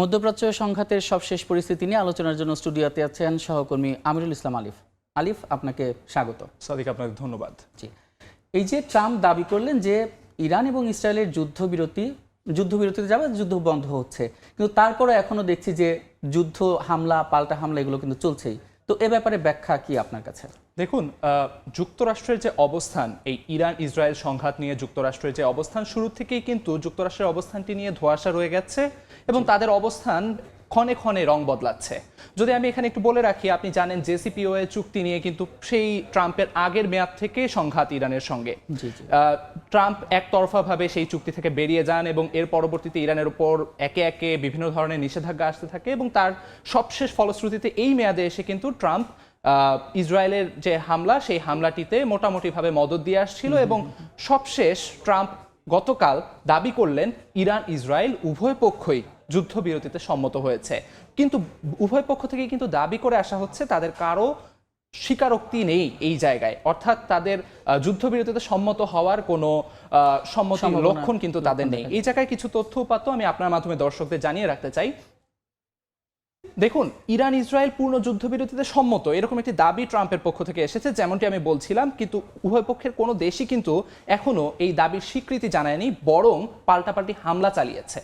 মধ্যপ্রাচ্য সংঘাতের সবশেষ পরিস্থিতি নিয়ে আলোচনার জন্য স্টুডিওতে আছেন সহকর্মী আমিরুল ইসলাম আলিফ। আলিফ আপনাকে স্বাগত। সাদিক আপনাকে ধন্যবাদ। জি। এই যে ট্রাম্প দাবি করলেন যে ইরান এবং ইসরায়েলের যুদ্ধবিরতি যুদ্ধবিরতিতে যাবে যুদ্ধ বন্ধ হচ্ছে। কিন্তু তারপরে এখনও দেখছি যে যুদ্ধ হামলা পাল্টা হামলা এগুলো কিন্তু চলছেই। তো এ ব্যাপারে ব্যাখ্যা কি আপনার কাছে? দেখুন যুক্তরাষ্ট্রের যে অবস্থান এই ইরান ইসরায়েল সংঘাত নিয়ে যুক্তরাষ্ট্রের যে অবস্থান শুরু থেকেই কিন্তু যুক্তরাষ্ট্রের অবস্থানটি নিয়ে ধোঁয়াশা রয়ে গেছে এবং তাদের অবস্থান ক্ষণে ক্ষণে রং বদলাচ্ছে। যদি আমি এখানে একটু বলে রাখি আপনি জানেন জেসিপিওএ চুক্তি নিয়ে কিন্তু সেই ট্রাম্পের আগের মেয়াদ থেকে সংঘাত ইরানের সঙ্গে। ট্রাম্প একতরফাভাবে সেই চুক্তি থেকে বেরিয়ে যান এবং এর পরবর্তীতে ইরানের উপর একে একে বিভিন্ন ধরনের নিষেধাজ্ঞা আসতে থাকে এবং তার সবশেষ ফলশ্রুতিতে এই মেয়াদে এসে কিন্তু ট্রাম্প ইসরায়েলের যে হামলা সেই হামলাটিতে মোটামুটিভাবে মদত দিয়ে আসছিল এবং সবশেষ ট্রাম্প গতকাল দাবি করলেন ইরান ইসরায়েল উভয় পক্ষই যুদ্ধবিরতিতে সম্মত হয়েছে। কিন্তু উভয় পক্ষ থেকে কিন্তু দাবি করে আসা হচ্ছে তাদের কারও স্বীকারোক্তি নেই এই জায়গায়। অর্থাৎ তাদের যুদ্ধবিরতিতে সম্মত হওয়ার কোনো আহ, সম্মতি লক্ষণ কিন্তু তাদের নেই। এই জায়গায় কিছু তথ্য উপাত্ত আমি আপনার মাধ্যমে দর্শকদের জানিয়ে রাখতে চাই। দেখুন ইরান ইসরায়েল পূর্ণ যুদ্ধবিরতিতে সম্মত এরকম একটি দাবি ট্রাম্পের পক্ষ থেকে এসেছে, যেমনটি আমি বলছিলাম, কিন্তু উভয় পক্ষের কোনো দেশই কিন্তু এখনও এই দাবির স্বীকৃতি জানায়নি, বরং পাল্টাপাল্টি হামলা চালিয়েছে।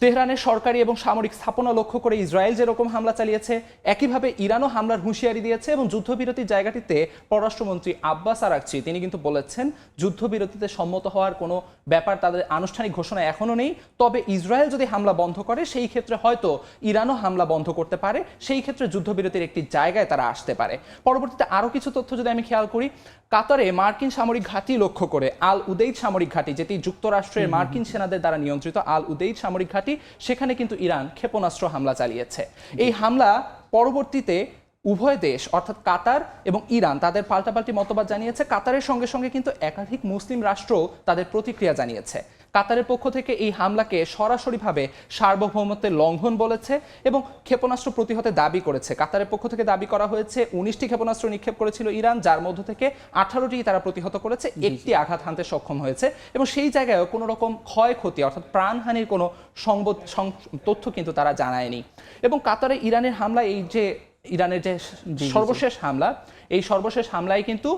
তেহরানের সরকারি এবং সামরিক স্থাপনা লক্ষ্য করে ইসরায়েল যেরকম হামলা চালিয়েছে একইভাবে ইরানও হামলার হুঁশিয়ারি দিয়েছে এবং যুদ্ধবিরতির জায়গাটিতে পররাষ্ট্রমন্ত্রী আব্বাস আরাকচি তিনি কিন্তু বলেছেন যুদ্ধবিরতিতে সম্মত হওয়ার কোনো ব্যাপার তাদের আনুষ্ঠানিক ঘোষণা এখনও নেই। তবে ইসরায়েল যদি হামলা বন্ধ করে সেই ক্ষেত্রে হয়তো ইরানও হামলা বন্ধ করতে পারে। সেই ক্ষেত্রে যুদ্ধবিরতির একটি জায়গায় তারা আসতে পারে। পরবর্তীতে আরও কিছু তথ্য যদি আমি খেয়াল করি কাতারে মার্কিন সামরিক ঘাঁটি লক্ষ্য করে আল উদেইদ সামরিক ঘাঁটি যেটি যুক্তরাষ্ট্রের মার্কিন সেনাদের দ্বারা নিয়ন্ত্রিত আল উদেইদ সামরিক ঘাঁটি সেখানে কিন্তু ইরান ক্ষেপণাস্ত্র হামলা চালিয়েছে। এই হামলা পরবর্তীতে উভয় দেশ, অর্থাৎ কাতার এবং ইরান, তাদের পাল্টাপাল্টি মতবাদ জানিয়েছে। কাতারের সঙ্গে সঙ্গে কিন্তু একাধিক মুসলিম রাষ্ট্র তাদের প্রতিক্রিয়া জানিয়েছে। কাতারের পক্ষ থেকে এই হামলাকে সরাসরিভাবে সার্বভৌমত্বের লঙ্ঘন বলেছে এবং ক্ষেপণাস্ত্র প্রতিহতে দাবি করেছে। কাতারের পক্ষ থেকে দাবি করা হয়েছে উনিশটি ক্ষেপণাস্ত্র নিক্ষেপ করেছিল ইরান যার মধ্য থেকে আঠারোটি তারা প্রতিহত করেছে একটি আঘাত হানতে সক্ষম হয়েছে এবং সেই জায়গায় কোনো রকম ক্ষয়ক্ষতি অর্থাৎ প্রাণহানির কোনো সংবাদ তথ্য কিন্তু তারা জানায়নি। এবং কাতারে ইরানের হামলা এই যে ইরানের যে সর্বশেষ হামলা এই সর্বশেষ হামলায় কিন্তু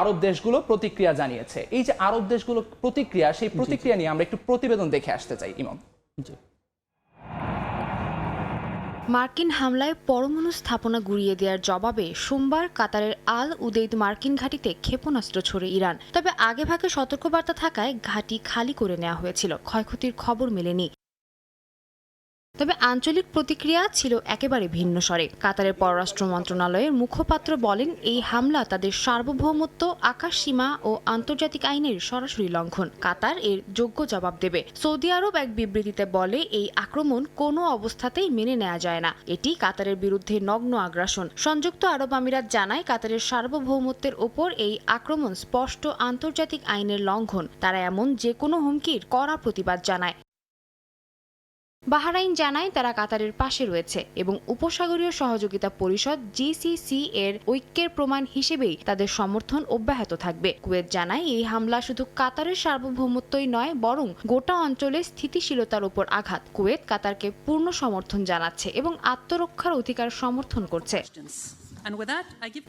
আরব দেশগুলো প্রতিক্রিয়া জানিয়েছে। এই যে আরব দেশগুলো প্রতিক্রিয়া সেই প্রতিক্রিয়া নিয়ে আমরা একটু প্রতিবেদন দেখে আসতে চাই ইমাম জি। মার্কিন হামলায় পরমাণু স্থাপনা গুড়িয়ে দেওয়ার জবাবে সোমবার কাতারের আল উদেইদ মার্কিন ঘাঁটিতে ক্ষেপণাস্ত্র ছড়ে ইরান। তবে আগেভাগে সতর্কবার্তা থাকায় ঘাঁটি খালি করে নেওয়া হয়েছিল। ক্ষয়ক্ষতির খবর মেলেনি। তবে আঞ্চলিক প্রতিক্রিয়া ছিল একেবারে ভিন্ন স্বরে। কাতারের পররাষ্ট্র মন্ত্রণালয়ের মুখপাত্র বলেন, এই হামলা তাদের সার্বভৌমত্ব, আকাশ সীমা ও আন্তর্জাতিক আইনের সরাসরি লঙ্ঘন। কাতার এর যোগ্য জবাব দেবে। সৌদি আরব এক বিবৃতিতে বলে, এই আক্রমণ কোনো অবস্থাতেই মেনে নেওয়া যায় না। এটি কাতারের বিরুদ্ধে নগ্ন আগ্রাসন। সংযুক্ত আরব আমিরাত জানায়, কাতারের সার্বভৌমত্বের ওপর এই আক্রমণ স্পষ্ট আন্তর্জাতিক আইনের লঙ্ঘন। তারা এমন যে কোনো হুমকির কড়া প্রতিবাদ জানায়। বাহারাইন জানায় তারা কাতারের পাশে রয়েছে এবং উপসাগরীয় সহযোগিতা পরিষদ জিসিসি এর ঐক্যের প্রমাণ হিসেবেই তাদের সমর্থন অব্যাহত থাকবে। কুয়েত জানায় এই হামলা শুধু কাতারের সার্বভৌমত্বই নয়, বরং গোটা অঞ্চলে স্থিতিশীলতার উপর আঘাত। কুয়েত কাতারকে পূর্ণ সমর্থন জানাচ্ছে এবং আত্মরক্ষার অধিকার সমর্থন করছে।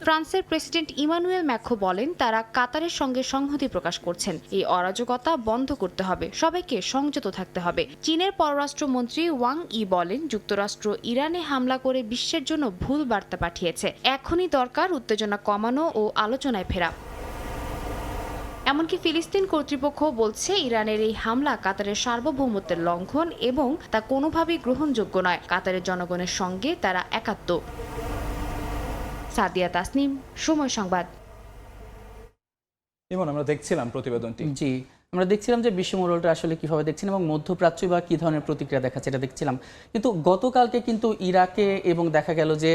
ফ্রান্সের প্রেসিডেন্ট ইমানুয়েল ম্যাক্রো বলেন, তারা কাতারের সঙ্গে সংহতি প্রকাশ করছেন। এই অরাজকতা বন্ধ করতে হবে, সবাইকে সংযত থাকতে হবে। চীনের পররাষ্ট্রমন্ত্রী ওয়াং ই বলেন, যুক্তরাষ্ট্র ইরানে হামলা করে বিশ্বের জন্য ভুল বার্তা পাঠিয়েছে। এখনই দরকার উত্তেজনা কমানো ও আলোচনায় ফেরা। এমনকি ফিলিস্তিন কর্তৃপক্ষ বলছে, ইরানের এই হামলা কাতারের সার্বভৌমত্বের লঙ্ঘন এবং তা কোনোভাবেই গ্রহণযোগ্য নয়। কাতারের জনগণের সঙ্গে তারা একাত্ম। সাদিয়া তাসনিম সময় সংবাদ। ইমন আমরা দেখছিলাম প্রতিবেদনটি। জি আমরা দেখছিলাম যে বিশ্ব মোড়লটা আসলে কীভাবে দেখছেন এবং মধ্যপ্রাচ্য বা কী ধরনের প্রতিক্রিয়া দেখাচ্ছে এটা দেখছিলাম। কিন্তু গতকালকে কিন্তু ইরাকে এবং দেখা গেল যে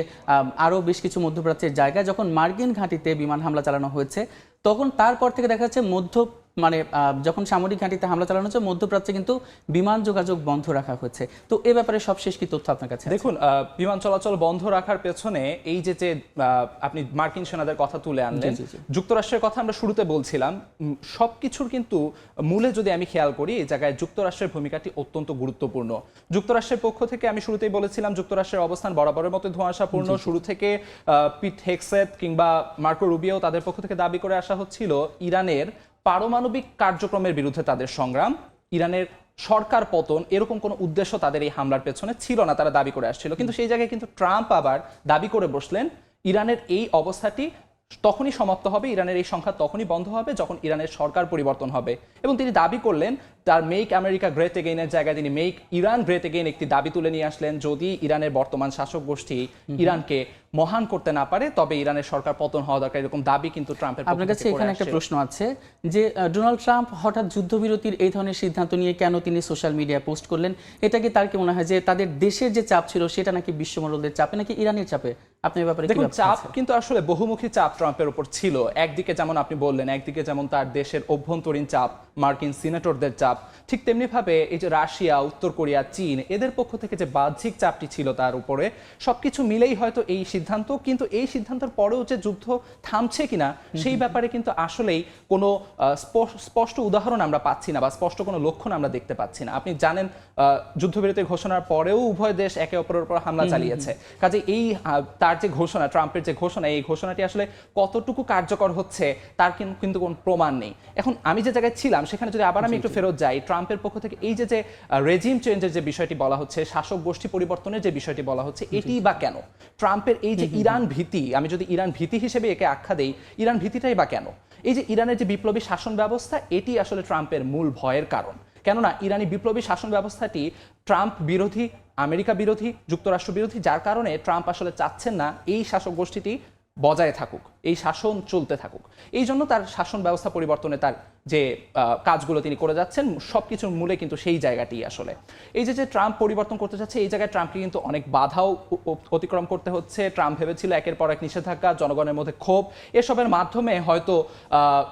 আরও বেশ কিছু মধ্যপ্রাচ্যের জায়গায় যখন মার্কিন ঘাঁটিতে বিমান হামলা চালানো হয়েছে তখন তারপর থেকে দেখা যাচ্ছে মধ্য মানে আহ, যখন সামরিক ঘাঁটিতে হামলা চালানো হচ্ছে মধ্যপ্রাচ্যে কিন্তু বিমান যোগাযোগ বন্ধ রাখা হয়েছে। তো এ ব্যাপারে সবশেষ কি তথ্য আপনার কাছে দেখুন বিমান চলাচল বন্ধ রাখার পেছনে এই যে যে আপনি মার্কিন সেনাদের কথা তুলে আনলেন। যুক্তরাষ্ট্রের কথা আমরা শুরুতে বলছিলাম। উম, সবকিছুর কিন্তু মূলে যদি আমি খেয়াল করি এই জায়গায় যুক্তরাষ্ট্রের ভূমিকাটি অত্যন্ত গুরুত্বপূর্ণ। যুক্তরাষ্ট্রের পক্ষ থেকে আমি শুরুতেই বলেছিলাম যুক্তরাষ্ট্রের অবস্থান বরাবরের মতো ধোঁয়াশাপূর্ণ। শুরু থেকে আহ, পিট হেক্সেত কিংবা মার্কো রুবিও তাদের পক্ষ থেকে দাবি করে আসা হচ্ছিল ইরানের পারমাণবিক কার্যক্রমের বিরুদ্ধে তাদের সংগ্রাম, ইরানের সরকার পতন, এরকম কোনো উদ্দেশ্য তাদের এই হামলার পেছনে ছিল না, তারা দাবি করে আসছিল। কিন্তু সেই জায়গায় কিন্তু ট্রাম্প আবার দাবি করে বসলেন, ইরানের এই অবস্থাটি তখনই সমাপ্ত হবে ইরানের এই সংখ্যা তখনই বন্ধ হবে যখন ইরানের সরকার পরিবর্তন হবে। এবং তিনি দাবি করলেন তার মেক আমেরিকা গ্রেট এগেইনের জায়গায় তিনি মেক ইরান গ্রেট এগেইন একটি দাবি তুলে নিয়ে আসলেন যদি ইরানের বর্তমান শাসক গোষ্ঠী ইরানকে মহান করতে না পারে তবে ইরানের সরকার পতন হওয়া দরকার এরকম দাবি কিন্তু ট্রাম্পের আপনার কাছে এখানে একটা প্রশ্ন আছে যে ডোনাল্ড ট্রাম্প হঠাৎ যুদ্ধবিরতির এই ধরনের সিদ্ধান্ত নিয়ে কেন তিনি সোশ্যাল মিডিয়ায় পোস্ট করলেন? এটা কি তার কি মনে হয় যে তাদের দেশের যে চাপ ছিল সেটা নাকি বিশ্বমণ্ডলের চাপে নাকি ইরানের চাপে আপনি ব্যাপারে দেখুন চাপ কিন্তু আসলে বহুমুখী চাপ ট্রাম্পের উপর ছিল। একদিকে যেমন আপনি বললেন একদিকে যেমন তার দেশের অভ্যন্তরীণ চাপ মার্কিন সিনেটরদের চাপ ঠিক তেমনি ভাবে এই যে রাশিয়া উত্তর কোরিয়া চীন এদের পক্ষ থেকে যে বাহ্যিক চাপটি ছিল তার উপরে সবকিছু মিলেই হয়তো এই সিদ্ধান্ত কিন্তু এই সিদ্ধান্তের পরেও যে যুদ্ধ থামছে কিনা সেই ব্যাপারে কিন্তু আসলেই কোনো স্পষ্ট- উদাহরণ আমরা পাচ্ছি না বা স্পষ্ট কোনো লক্ষণ আমরা দেখতে পাচ্ছি না। আপনি জানেন আহ, যুদ্ধবিরতির ঘোষণার পরেও উভয় দেশ একে অপরের উপর হামলা চালিয়েছে। কাজে এই তার যে ঘোষণা ট্রাম্পের যে ঘোষণা এই ঘোষণাটি আসলে কতটুকু কার্যকর হচ্ছে তার কিন্তু কোনো প্রমাণ নেই। এখন আমি যে জায়গায় ছিলাম সেখানে যদি আবার আমি একটু ফেরত যাই ট্রাম্পের পক্ষ থেকে এই যে যে রেজিম চেঞ্জের যে বিষয়টি বলা হচ্ছে শাসক গোষ্ঠী পরিবর্তনের যে বিষয়টি বলা হচ্ছে এটি বা কেন? ট্রাম্পের এই যে ইরান ভীতি আমি যদি ইরান ভীতি হিসেবে একে আখ্যা দেই ইরান ভীতিটাই বা কেন? এই যে ইরানের যে বিপ্লবী শাসন ব্যবস্থা এটি আসলে ট্রাম্পের মূল ভয়ের কারণ। কেননা ইরানি বিপ্লবী শাসন ব্যবস্থাটি ট্রাম্প বিরোধী আমেরিকা বিরোধী, যুক্তরাষ্ট্র বিরোধী, যার কারণে ট্রাম্প আসলে চাচ্ছেন না এই শাসক গোষ্ঠীটি বজায় থাকুক। এই শাসন চলতে থাকুক। এই জন্য তার শাসন ব্যবস্থা পরিবর্তনে তার যে কাজগুলো তিনি করে যাচ্ছেন সবকিছুর মূলে কিন্তু সেই জায়গাটি আসলে। এই যে যে ট্রাম্প পরিবর্তন করতে যাচ্ছে এই জায়গায় ট্রাম্পকে কিন্তু অনেক বাধাও অতিক্রম করতে হচ্ছে। ট্রাম্প ভেবেছিল একের পর এক নিষেধাজ্ঞা জনগণের মধ্যে ক্ষোভ। এসবের মাধ্যমে হয়তো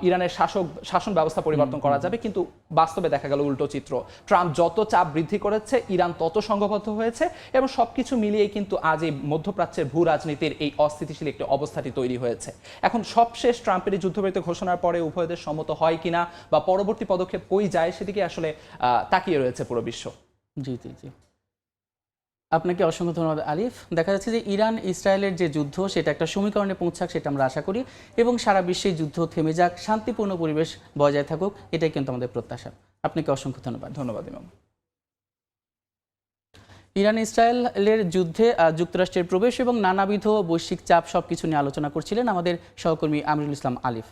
ইরানের শাসক শাসন ব্যবস্থা পরিবর্তন করা যাবে। কিন্তু বাস্তবে দেখা গেল উল্টো চিত্র। ট্রাম্প যত চাপ বৃদ্ধি করেছে ইরান তত সংঘবদ্ধ হয়েছে এবং সবকিছু মিলিয়েই কিন্তু আজ এই মধ্যপ্রাচ্যের ভূ রাজনীতির এই অস্থিতিশীল একটি অবস্থাটি তৈরি হয়েছে। এখন সবশেষ ট্রাম্পের যুদ্ধবিরতি ঘোষণার পরে উভয় দেশ সম্মত হয় কিনা বা পরবর্তী পদক্ষেপ কই যায় সেদিকে আসলে তাকিয়ে রয়েছে পুরো বিশ্ব। জি জি জি। আপনাকে অসংখ্য ধন্যবাদ আলিফ। দেখা যাচ্ছে যে ইরান ইসরায়েলের যে যুদ্ধ সেটা একটা সমীকরণে পৌঁছাক সেটা আমরা আশা করি এবং সারা বিশ্বে যুদ্ধ থেমে যাক শান্তিপূর্ণ পরিবেশ বজায় থাকুক এটাই কিন্তু আমাদের প্রত্যাশা। আপনাকে অসংখ্য ধন্যবাদ। ধন্যবাদ ইমাম। ইরান ইসরায়েলের যুদ্ধে যুক্তরাষ্ট্রের প্রবেশ এবং নানাবিধ বৈশ্বিক চাপ সবকিছু নিয়ে আলোচনা করছিলেন আমাদের সহকর্মী আমিরুল ইসলাম আলিফ।